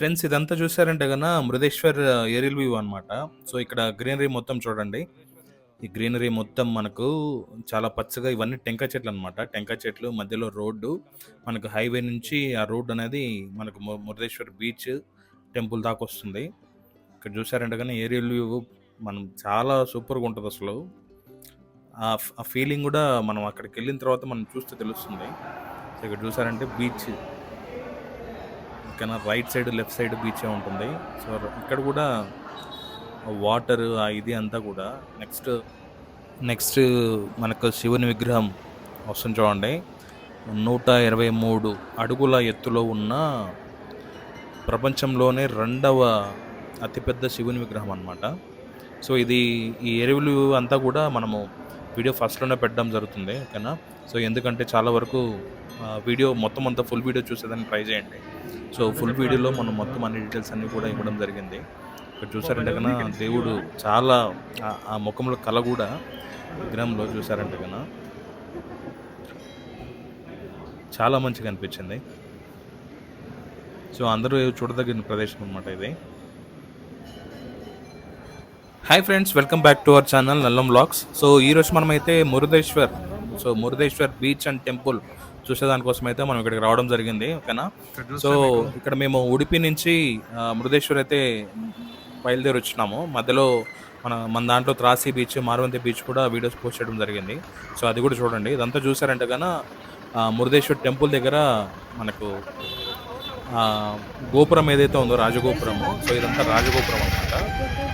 Friends ఇదంతా చూసారంటే కన్నా మృదేశ్వర్ ఏరియల్ వ్యూ అనమాట. సో, ఇక్కడ గ్రీనరీ మొత్తం చూడండి. ఈ గ్రీనరీ మొత్తం మనకు చాలా పచ్చగా ఇవన్నీ టెంకాయ చెట్లు అనమాట టెంకాయ చెట్లు మధ్యలో రోడ్డు. మనకు హైవే నుంచి ఆ రోడ్డు అనేది మనకు మురదేశ్వర్ బీచ్, టెంపుల్ దాకా వస్తుంది ఇక్కడ చూసారంటే కానీ ఏరియల్ వ్యూ మనం చాలా సూపర్‌గా ఉంటుంది అసలు ఆ ఫీలింగ్ కూడా మనం అక్కడికి వెళ్ళిన తర్వాత మనం చూస్తే తెలుస్తుంది. ఇక్కడ చూసారంటే బీచ్. ఓకేనా. రైట్ సైడ్, లెఫ్ట్ సైడ్ బీచే ఉంటుంది. సో, ఇక్కడ కూడా వాటర్ ఆ ఇది అంతా కూడా నెక్స్ట్, నెక్స్ట్ మనకు శివుని విగ్రహం వస్తుంది చూడండి. 123 అడుగుల ఎత్తులో ఉన్న ప్రపంచంలోనే రెండవ అతిపెద్ద శివుని విగ్రహం అనమాట. సో, ఇది ఈ ఎరువులు అంతా కూడా మనము వీడియో ఫస్ట్‌లోనే పెట్టడం జరుగుతుంది. ఓకేనా. సో, ఎందుకంటే చాలా వరకు వీడియో మొత్తం అంతా ఫుల్ వీడియో చూసేదానికి ట్రై చేయండి. సో, ఫుల్ వీడియోలో మనం మొత్తం అన్ని డీటెయిల్స్ అన్నీ కూడా ఇవ్వడం జరిగింది. ఇక్కడ చూసారంటే కన్నా దేవుడు చాలా ఆ మొఖంలో కళ కూడా విగ్రహంలో చూసారంటే కన్నా చాలా మంచిగా అనిపించింది. సో, అందరూ చూడదగిన ప్రదేశం అనమాట ఇది. Hi friends welcome back to our channel Nallam vlogs. So, ఈరోజు మనమైతే Murudeshwar so, Murudeshwar beach and temple చూసేదానికోసం అయితే మనం ఇక్కడికి రావడం జరిగింది. ఓకేనా. సో, ఇక్కడ మేము ఉడిపి నుంచి మురుదేశ్వర్ అయితే బయలుదేరి వచ్చినాము. మధ్యలో మన మన దాంట్లో త్రాసి బీచ్, మారవంతి బీచ్ కూడా వీడియోస్ పోస్ట్ చేయడం జరిగింది. సో, అది కూడా చూడండి. ఇదంతా చూసారంటే ఆహ్, మురుదేశ్వర్ టెంపుల్ దగ్గర మనకు గోపురం ఏదైతే ఉందో రాజగోపురము. సో, ఇదంతా రాజగోపురం అనమాట.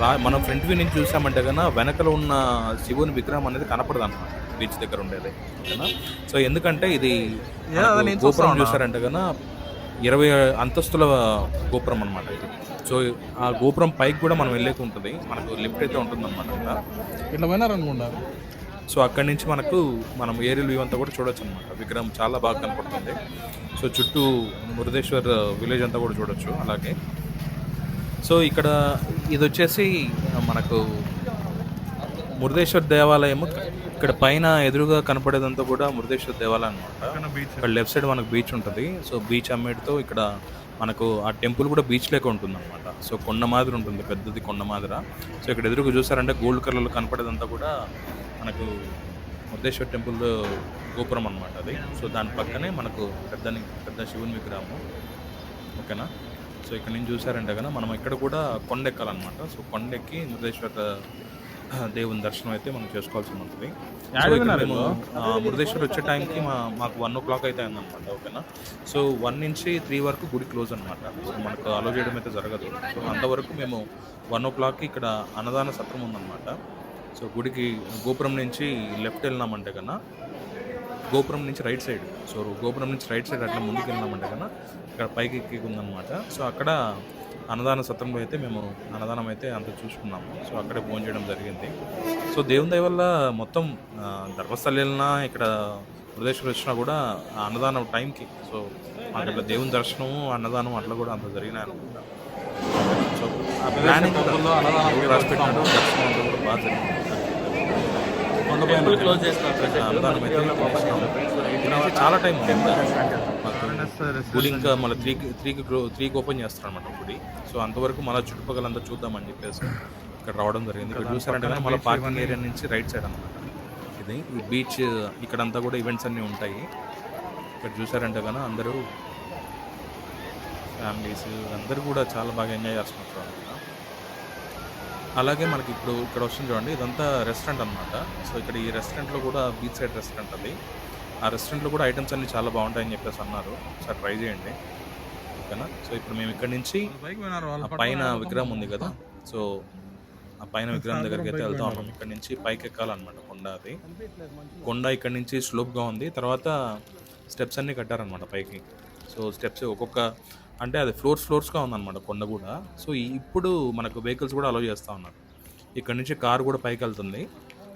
రా మనం ఫ్రంట్ వ్యూ నుంచి చూసామంటే గన వెనకల ఉన్న శివుని విగ్రహం అనేది కనపడదనమాట. బీచ్ దగ్గర ఉండేది. ఓకేనా. సో, ఎందుకంటే ఇది గోపురం చూసారంటే గన 20 అంతస్తుల గోపురం అనమాట ఇది. సో, ఆ గోపురం పైకి కూడా మనం వెళ్ళేకి ఉంటది. మనకు లిఫ్ట్ అయితే ఉంటుందన్నమాట అక్కడ. ఇట్లా పోయినారనుకుంటా సో, అక్కడి నుంచి మనకు మనం ఏరియల్ వ్యూ అంతా కూడా చూడొచ్చనమాట. విగ్రహం చాలా బాగా కనపడుతుంది. సో, చుట్టూ మురుదేశ్వర్ విలేజ్ అంతా కూడా చూడొచ్చు అలాగే. సో, ఇక్కడ ఇదొచ్చేసి మనకు మురుదేశ్వర్ దేవాలయము. ఇక్కడ పైన ఎదురుగా కనపడేదంతా కూడా మురుదేశ్వర్ దేవాలయం అనమాట. ఇక్కడ లెఫ్ట్ సైడ్ మనకు బీచ్ ఉంటది. సో, బీచ్ అమ్మేటితో ఇక్కడ మనకు ఆ టెంపుల్ కూడా బీచ్ లెక్క ఉంటుందన్నమాట. సో, కొండ మాదిరి ఉంటుంది. పెద్దది కొండ మాదిర. సో, ఇక్కడ ఎదురుగా చూసారంటే గోల్డ్ కలర్‌లో కనపడేదంతా కూడా మనకు మురుదేశ్వర్ టెంపుల్ గోపురం అనమాట అది. సో, దాని పక్కనే మనకు పెద్దని పెద్ద శివుని విగ్రహము. ఓకేనా. సో, ఇక్కడ నుంచి చూసారంటే గన మనం ఇక్కడ కూడా కొండెక్కాలన్నమాట. సో, కొండెక్కి మురుదేశ్వర్ దేవుని దర్శనం అయితే మనం చేసుకోవాల్సి ఉంటది. మేము వచ్చే టైంకి మా మాకు 1:00 అయితే అయిందనమాట. ఓకేనా. సో, 1 నుంచి 3 వరకు గుడి క్లోజ్ అనమాట. సో, మనకు అలో చేయడం అయితే జరగదు. సో, అంతవరకు మేము 1:00కి ఇక్కడ అన్నదాన సత్రం ఉందనమాట. సో, గుడికి గోపురం నుంచి లెఫ్ట్ వెళ్ళినామంటే గన గోపురం నుంచి రైట్ సైడ్. సో, గోపురం నుంచి రైట్ సైడ్ అట్లా ముందుకెళ్ళినామంటే గన ఇక్కడ పైకి ఎక్కేకి ఉందనమాట. సో, అక్కడ అన్నదాన సత్రంలో అయితే మేము అన్నదానం అయితే అంతా చూసుకున్నాము. సో, అక్కడే భోంచేయడం జరిగింది. సో, దేవుని దయ వల్ల మొత్తం ధర్మస్థల వెళ్ళినా ఇక్కడ మురుదేశ్వర్ వచ్చినా కూడా అన్నదానం టైంకి సో, మాకట్లా దేవుని దర్శనము, అన్నదానం అట్లా కూడా అంత. So, planning. దర్శనం కూడా బాగా జరిగింది. క్లోజ్ చేస్తున్నారు ఆ అన్నదానం అయితే చాలా టైం ఉంది. గుడి ఇంకా మళ్ళీ త్రీకి త్రీకి త్రీకి ఓపెన్ చేస్తారనమాట గుడి. సో, అంతవరకు మళ్ళీ చుట్టుపక్కల అంతా చూద్దామని చెప్పేసి ఇక్కడ రావడం జరిగింది. ఇక్కడ చూసారంటే మళ్ళీ పార్కింగ్ ఏరియా నుంచి రైట్ సైడ్ అనమాట. ఇది ఈ బీచ్ ఇక్కడంతా కూడా ఈవెంట్స్ అన్నీ ఉంటాయి. ఇక్కడ చూసారంటే గన అందరూ ఫ్యామిలీస్ అందరూ కూడా చాలా బాగా ఎంజాయ్ చేస్తున్నారు అనమాట. అలాగే మనకి ఇప్పుడు ఇక్కడ వస్తుంది చూడండి ఇదంతా రెస్టారెంట్ అనమాట. సో, ఇక్కడ ఈ రెస్టారెంట్‌లో కూడా బీచ్ సైడ్ రెస్టారెంట్ అది. ఆ రెస్టారెంట్‌లో కూడా ఐటెమ్స్ అన్నీ చాలా బాగుంటాయని చెప్పేసి అన్నారు. ఒకసారి ట్రై చేయండి. ఓకేనా. సో, ఇప్పుడు మేము ఇక్కడి నుంచి పైన విగ్రహం ఉంది కదా! సో, ఆ పైన విగ్రహం దగ్గరికి అయితే వెళ్తా ఉన్నాం. ఇక్కడ నుంచి పైకి ఎక్కాలన్నమాట కొండ అది. కొండ ఇక్కడ నుంచి స్లోప్‌గా ఉంది. తర్వాత స్టెప్స్ అన్నీ కట్టారన్నమాట పైకి. సో, స్టెప్స్ ఒక్కొక్క అంటే అది ఫ్లోర్స్ ఫ్లోర్స్‌గా ఉందన్నమాట కొండ కూడా. సో, ఇప్పుడు మనకు వెహికల్స్ కూడా అలౌ చేస్తా ఉన్నారు. ఇక్కడ నుంచి కార్ కూడా పైకెళ్తుంది.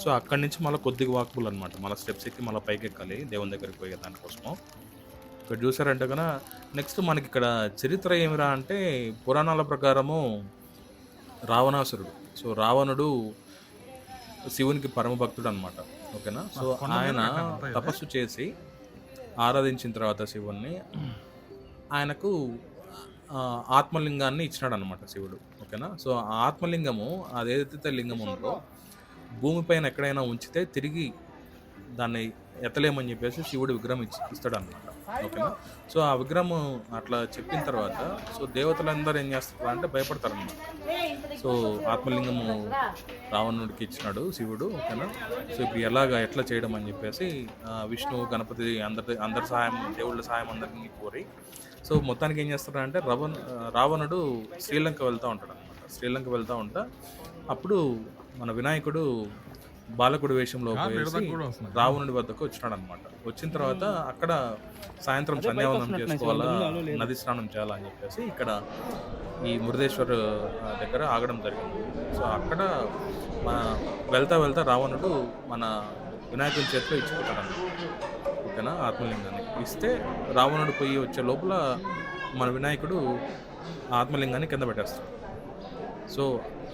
సో, అక్కడి నుంచి మళ్ళీ కొద్దిగా వాకబుల్ అనమాట. మళ్ళీ స్టెప్స్ ఎక్కి మళ్ళీ పైకెక్కాలి దేవుని దగ్గరికి పోయే దానికోసము. ఇక్కడ చూసారంటే గన నెక్స్ట్ మనకి ఇక్కడ చరిత్ర ఏమిరా అంటే పురాణాల ప్రకారము రావణాసురుడు. సో, రావణుడు శివునికి పరమ భక్తుడు అనమాట. ఓకేనా. సో, ఆయన తపస్సు చేసి ఆరాధించిన తర్వాత శివున్ని ఆయనకు ఆత్మలింగాన్ని ఇచ్చినాడు అనమాట శివుడు ఓకేనా సో ఆ ఆత్మలింగము అదేదైతే లింగం ఉందో భూమిపైన ఎక్కడైనా ఉంచితే తిరిగి దాన్ని ఎత్తలేమని చెప్పేసి శివుడు విగ్రహం ఇచ్చి ఇస్తాడు అనమాట ఓకేనా? సో ఆ విగ్రహం అట్లా చెప్పిన తర్వాత సో దేవతలందరూ ఏం చేస్తారు అంటే భయపడతారు అనమాట సో ఆత్మలింగము రావణుడికి ఇచ్చినాడు శివుడు ఓకేనా? సో ఇప్పుడు ఎలాగా ఎట్లా చేయడం అని చెప్పేసి విష్ణువు విష్ణు గణపతి అందరి అందరి సహాయం దేవుళ్ళ సహాయం అందరినీ కోరి సో మొత్తానికి ఏం చేస్తారంటే రవణ్ రావణుడు శ్రీలంక వెళ్తూ ఉంటాడు అనమాట శ్రీలంక వెళ్తూ ఉంటా. అప్పుడు మన వినాయకుడు బాలకుడి వేషంలో. రావణుడి వద్దకు వచ్చినాడు అనమాట వచ్చిన తర్వాత అక్కడ సాయంత్రం సంధ్యావందనం చేసుకోవాలా? నది స్నానం చేయాలా అని చెప్పేసి ఇక్కడ ఈ మురుదేశ్వర్ దగ్గర ఆగడం జరిగింది. సో అక్కడ మన వెళ్తా వెళ్తా రావణుడు మన వినాయకుడి చేతిలో ఇచ్చిపోతాడు అన్నమాట ఓకేనా? ఆత్మలింగాన్ని. ఇస్తే రావణుడు పోయి వచ్చే లోపల మన వినాయకుడు ఆత్మలింగాన్ని కింద పెట్టేస్తాడు. సో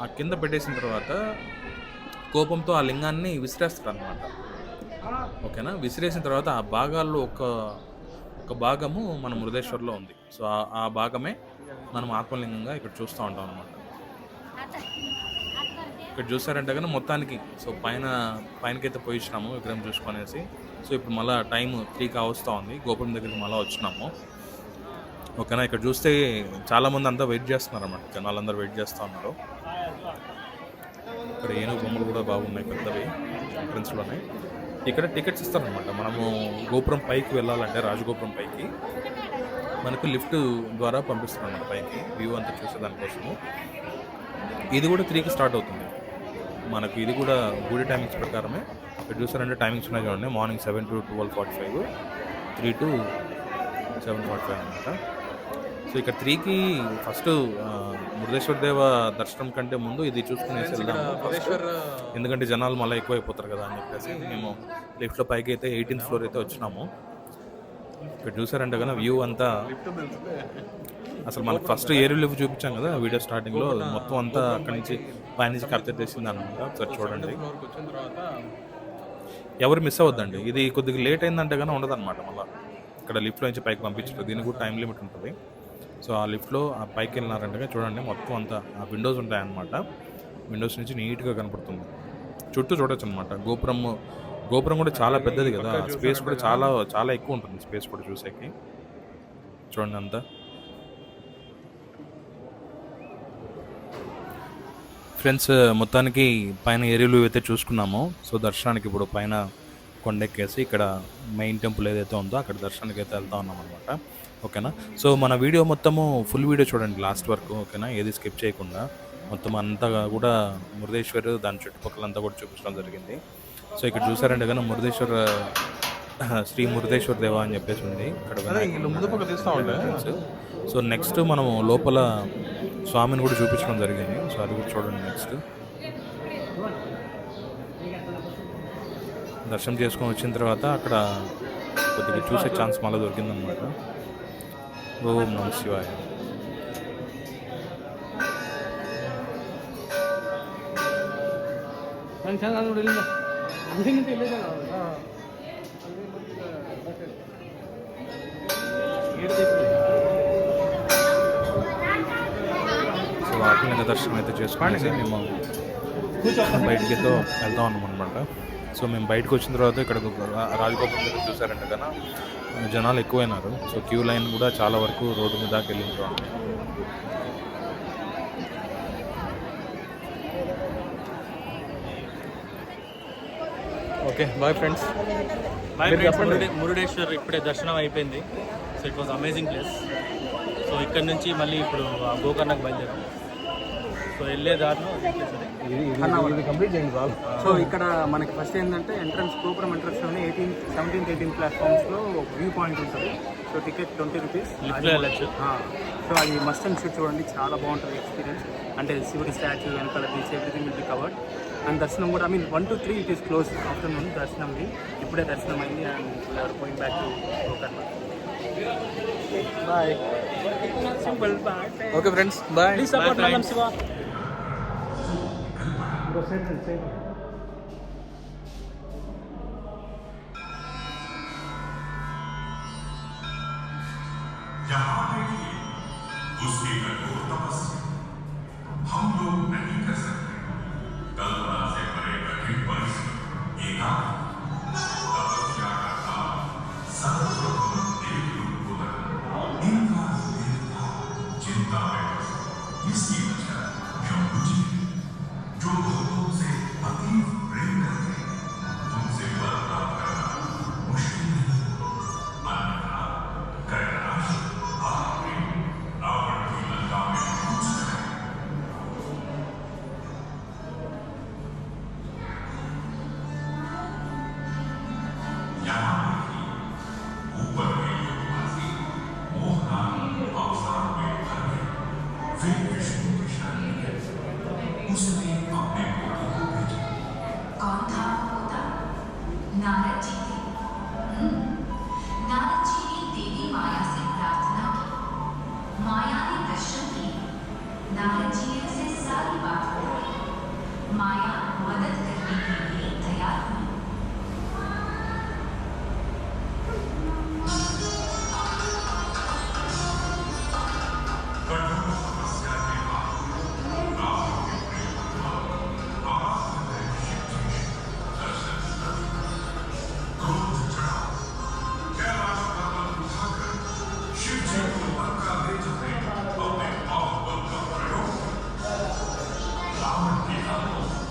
ఆ కింద పెట్టేసిన తర్వాత కోపంతో ఆ లింగాన్ని విసిరేస్తారు అనమాట ఓకేనా? విసిరేసిన తర్వాత ఆ భాగాల్లో ఒక ఒక భాగము మన మృదేశ్వర్లో ఉంది. సో ఆ- భాగమే మనం ఆత్మలింగంగా ఇక్కడ చూస్తూ ఉంటాం అనమాట ఇక్కడ చూసారంటే కానీ మొత్తానికి సో పైన పైనకైతే పోయించినాము విగ్రహం చూసుకొనేసి. సో ఇప్పుడు మళ్ళీ టైం త్రీ కావస్తూ ఉంది. గోపురం దగ్గరికి మళ్ళీ వచ్చినాము. ఓకేనా? ఇక్కడ చూస్తే చాలామంది అంతా వెయిట్ చేస్తున్నారు అన్నమాట జనాలు అందరూ వెయిట్ చేస్తూ ఉన్నారు. ఇక్కడ ఏనుగు బొమ్మలు కూడా బాగున్నాయి పెద్దవి ఎంట్రన్స్లోనే ఇక్కడ టికెట్స్ ఇస్తారనమాట మనము గోపురం పైకి వెళ్ళాలంటే రాజగోపురం పైకి మనకు లిఫ్ట్ ద్వారా పంపిస్తారు అనమాట పైకి. వ్యూ అంతా చూసే దానికోసము. ఇది కూడా త్రీకి స్టార్ట్ అవుతుంది. మనకు ఇది కూడా గుడి టైమింగ్స్ ప్రకారమే. ఇక్కడ చూసారంటే టైమింగ్స్ ఉన్నాయి చూడండి. Morning seven to twelve forty five three to seven forty five అనమాట సో ఇక్కడ త్రీకి ఫస్ట్ మురుదేశ్వర దేవ దర్శనం కంటే ముందు ఇది చూసుకునేసి వెళ్దాము. ఎందుకంటే జనాలు మళ్ళీ ఎక్కువ అయిపోతారు కదా అని చెప్పేసి మేము లిఫ్ట్లో పైకి అయితే ఎయిటీన్త్ ఫ్లోర్ అయితే వచ్చినాము. ఇక్కడ చూసారంటే కదా వ్యూ అంతా. అసలు మనకు ఫస్ట్ ఏరియా లిఫ్ట్ చూపించాం కదా వీడియో స్టార్టింగ్లో మొత్తం అంతా అక్కడి నుంచి పైనుంచి క్యాప్చర్ చేసింది అనమాట ఒకసారి చూడండి. ఎవరు మిస్ అవ్వద్దండి. ఇది కొద్దిగా లేట్ అయిందంటే కానీ ఉండదు అనమాట మళ్ళీ. ఇక్కడ లిఫ్ట్లో నుంచి పైకి పంపించరు. దీనికి కూడా టైం లిమిట్ ఉంటుంది. సో ఆ లిఫ్ట్లో ఆ పైకి వెళ్ళినారంటే చూడండి మొత్తం అంతా ఆ విండోస్ ఉంటాయన్నమాట. విండోస్ నుంచి నీట్గా కనపడుతుంది. చుట్టూ చూడొచ్చు అనమాట గోపురం గోపురం కూడా చాలా పెద్దది కదా. స్పేస్ కూడా చాలా చాలా ఎక్కువ ఉంటుంది స్పేస్ కూడా చూసేకి. చూడండి అంతా. ఫ్రెండ్స్ మొత్తానికి పైన ఏరియాలు అయితే చూసుకున్నాము సో దర్శనానికి ఇప్పుడు పైన కొండెక్కేసి ఇక్కడ మెయిన్ టెంపుల్ ఏదైతే ఉందో అక్కడ దర్శనానికి అయితే వెళ్తా ఉన్నాం అనమాట ఓకేనా? సో మన వీడియో మొత్తము ఫుల్ వీడియో చూడండి లాస్ట్ వరకు ఓకేనా? ఏది స్కిప్ చేయకుండా. మొత్తం అంతా కూడా మురుదేశ్వర్ దాని చుట్టుపక్కల అంతా కూడా చూపించడం జరిగింది. సో ఇక్కడ చూసారంటే కానీ మురుదేశ్వర్ శ్రీ మురుదేశ్వర్ దేవా అని చెప్పేసి ఉంది. ఇక్కడ. సో నెక్స్ట్ మనం లోపల స్వామిని కూడా చూపించడం జరిగింది. సో అది కూడా చూడండి నెక్స్ట్. దర్శనం చేసుకొని వచ్చిన తర్వాత అక్కడ కొద్దిగా చూసే ఛాన్స్ మళ్ళీ దొరికిందనమాట ఓం నమ శివాయ సో ఆత్మలింగ దర్శనం అయితే చేసుకునేసి మేము బయటికి ఉన్నాం అనమాట సో మేము బయటకు వచ్చిన తర్వాత ఇక్కడ రా- రాజగోపురం దగ్గర చూసారంటే కన్నా జనాలు ఎక్కువైనారు. సో క్యూ లైన్ కూడా చాలా వరకు రోడ్డు మీద చూడండి okay bye friends. My friends మురుడే Murudeshwar ఇప్పుడే దర్శనం అయిపోయింది. So it was amazing place. So ఇక్కడ నుంచి మళ్ళీ ఇప్పుడు గోకర్ణకు బయలుదేరాం. సో వెళ్ళే దారిలో ఇది కంప్లీట్ చేయండి బాబు. సో ఇక్కడ మనకి ఫస్ట్ ఏంటంటే ఎంట్రన్స్ గోపురం ఎంట్రన్స్లోనే eighteen seventeenth eighteen ప్లాట్ఫామ్స్లో view point ఉంటుంది. So ticket twenty rupees so అది మస్ట్ అండ్ షూట్ చూడండి. చాలా బాగుంటుంది ఎక్స్పీరియన్స్ అంటే శివుడి స్టాచ్యూ వెనకాల beach everything will be covered and దర్శనం కూడా I mean one to three it is close afternoon దర్శనంది ఇప్పుడే దర్శనం అయింది and we are going back to Gokarna bye simple bye okay friends bye please support Go sit and sit. यहाँ उसकी कठोर तपस्या हम लोग नहीं कर सकते कल्पना से परे कठिन परिश्रम एकाग्र やろう!